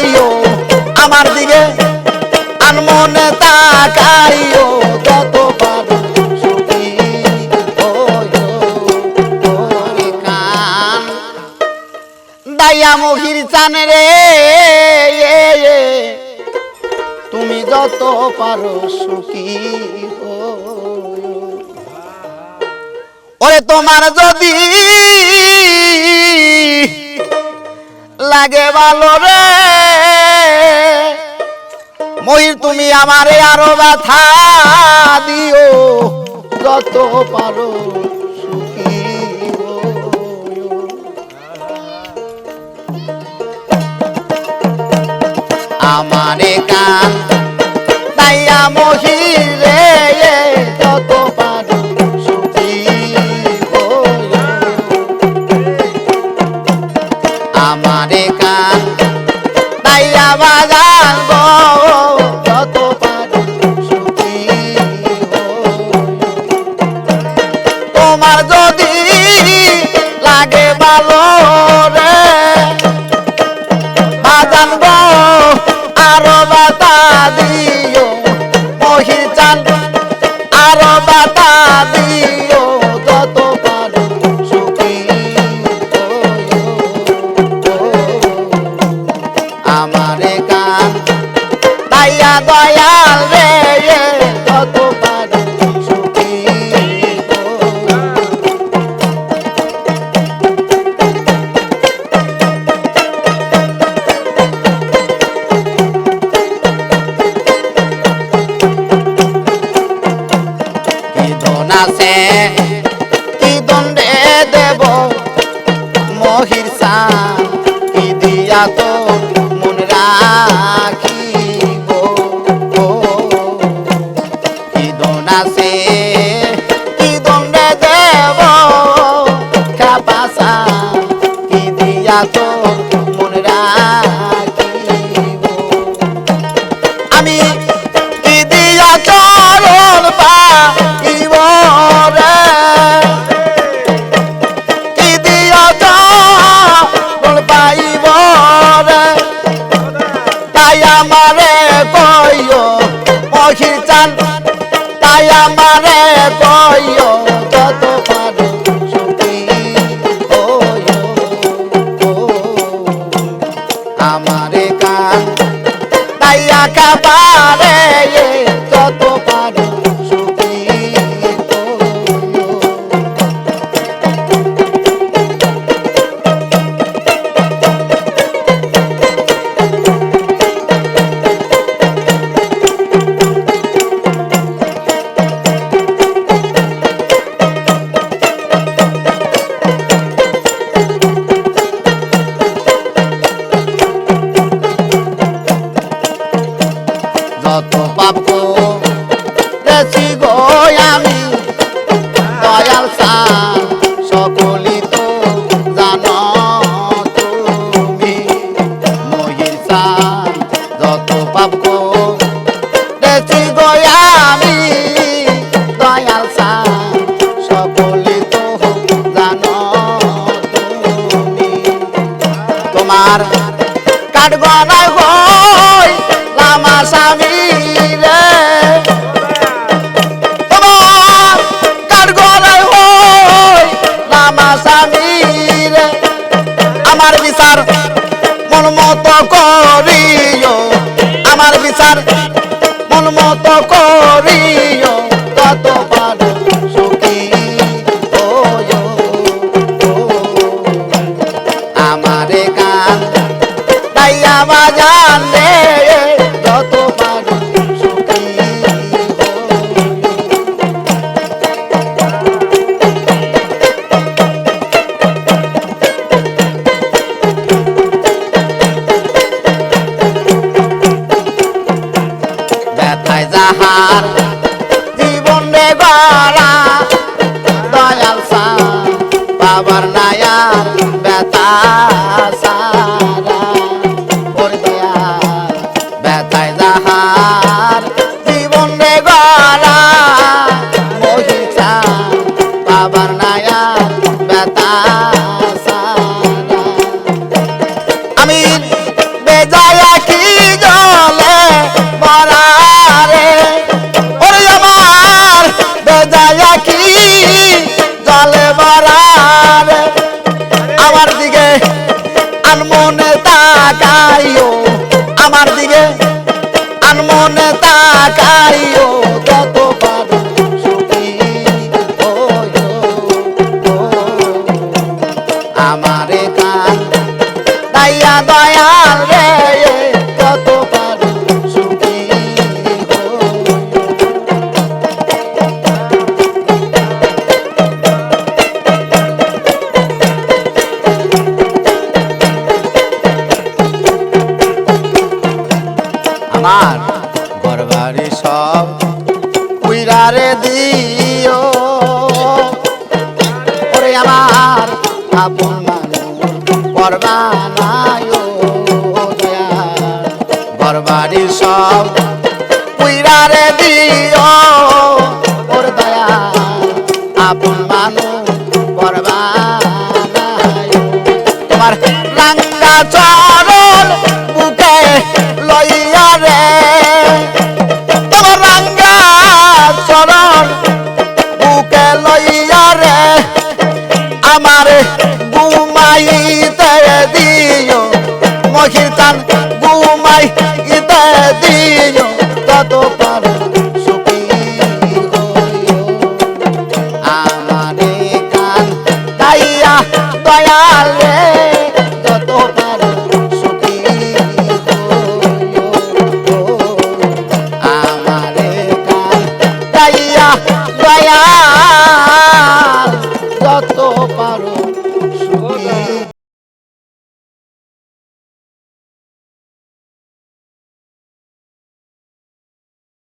তাকাইও আমার দিকে আনমনে তাকাইও কত পাবো দাইয়া মুখির চান রে তুমি যত পারো সুখী ওরে তোমার যদি লাগে ভালো রে মহির তুমি আমারে আরও ব্যথা দিও। যত পারো আমারে কান তাইয়া মহিরে yeah আমারে কইও যত পারো সুখী হইও আমারে কান তাই আকাবারে কত পাপ। গেছি গো দয়াল সকলি তো জানো তুমি। মহির সা যত পাপ করিও আমার বিচার মন মতো করিও তত আমারে সুখী গান তাইয়া বাজান রে যাহার জীবন রে গলা দয়াল সা বাবার নায়ার বেতা তাকাইও আমার দিকে আনমনে তাকাইও হইও আমারে কান দাইয়া দয়াল রে আপন মানুষ পরবানায় ঘরবাড়ি সব উইরারে দিও ওর দয়া আপন মানুষ পরবানায় তোমার রাঙ্গা চরণ গান ঘুমাই ইতা দিও তত পারো আমারে গান গাইয়া দয়ালে তত পারো সুখী আমারে গান গাইয়া দয়া